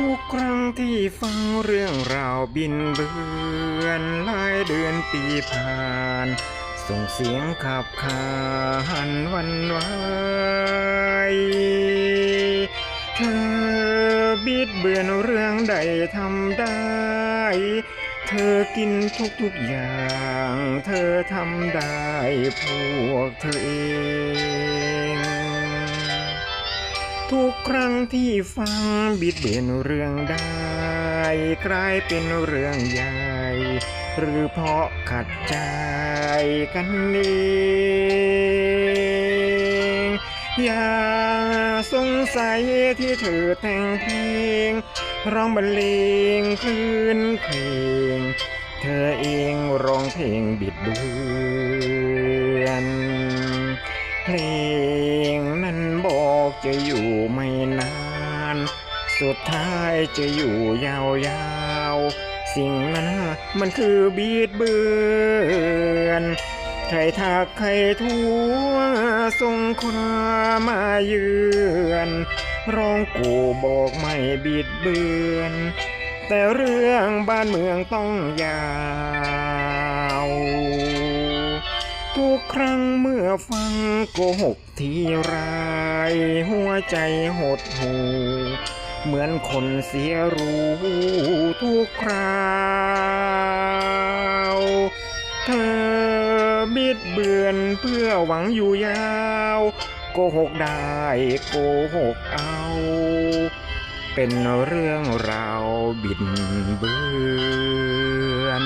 ทุกครั้งที่ฟังเรื่องราวบินเบือนหลายเดือนปีผ่าน ส่งเสียงขับขานวันไหวเธอบิดเบือนเรื่องใดทำได้ เธอกินทุกทุกๆอย่าง เธอทำได้พวกเธอเอง ทุกครั้งที่ฟังบิดเบือนเรื่องได้ กลายเป็นเรื่องใหญ่ หรือเพราะขัดใจกันเองอย่าสงสัยที่เธอแต่งเพลงร้องบรรเลงคลื่นเพลง เธอเองร้องเพลงบิดเบือนเพลง จะอยู่ไม่นาน สุดท้ายจะอยู่ยาวๆ สิ่งนั้นมันคือบีดเบือนใครทักใครทวงส่งความมาเยือนร้องกูบอกไม่บิดเบือน แต่เรื่องบ้านเมืองต้องยาว ทุกครั้งเมื่อฟังโกหกทีไรหัวใจหดหูเหมือนคนเสียรู้ทุกคราวเธอบิดเบือนเพื่อหวังอยู่ยาวโกหกได้โกหกเอา เป็นเรื่องราวบิดเบือน